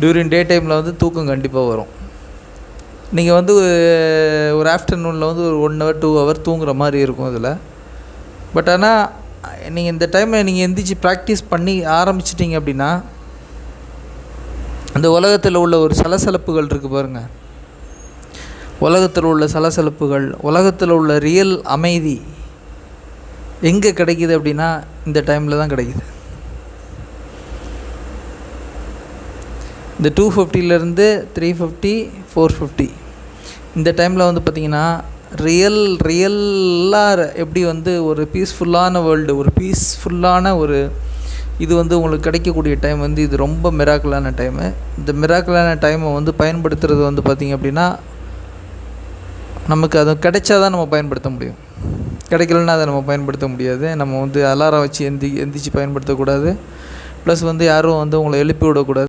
During டே டைமில் வந்து தூக்கம் கண்டிப்பாக வரும். நீங்கள் வந்து ஒரு ஆஃப்டர்நூனில் வந்து ஒரு ஒன் ஹவர் டூ ஹவர் தூங்குற மாதிரி இருக்கும் இதில். பட் ஆனால் நீங்கள் இந்த டைமில் நீங்கள் எந்திரிச்சு ப்ராக்டிஸ் பண்ணி ஆரம்பிச்சிட்டிங்க அப்படின்னா அந்த உலகத்தில் உள்ள ஒரு சலசலப்புகள் இருக்குது பாருங்கள் உலகத்தில் உள்ள சலசலப்புகள் உலகத்தில் உள்ள ரியல் அமைதி எங்கே கிடைக்குது அப்படின்னா இந்த டைமில் தான் கிடைக்குது. இந்த டூ ஃபிஃப்டிலேருந்து த்ரீ ஃபிஃப்டி ஃபோர் ஃபிஃப்டி இந்த டைமில் வந்து பார்த்திங்கன்னா ரியல் ரியல்லாக எப்படி வந்து ஒரு பீஸ்ஃபுல்லான வேர்ல்டு ஒரு பீஸ்ஃபுல்லான ஒரு இது வந்து உங்களுக்கு கிடைக்கக்கூடிய டைம் வந்து இது ரொம்ப மிராக்கலான டைமு இந்த மிராக்கலான டைமை வந்து பயன்படுத்துறது வந்து பார்த்திங்க அப்படின்னா நமக்கு அது கிடைச்சா தான் நம்ம பயன்படுத்த முடியும். கிடைக்கலன்னா அதை நம்ம பயன்படுத்த முடியாது. நம்ம வந்து அலாரம் வச்சு எந்தி எந்திரிச்சு பயன்படுத்தக்கூடாது. ப்ளஸ் வந்து யாரும் வந்து உங்களை எழுப்பி விடக்கூடாது.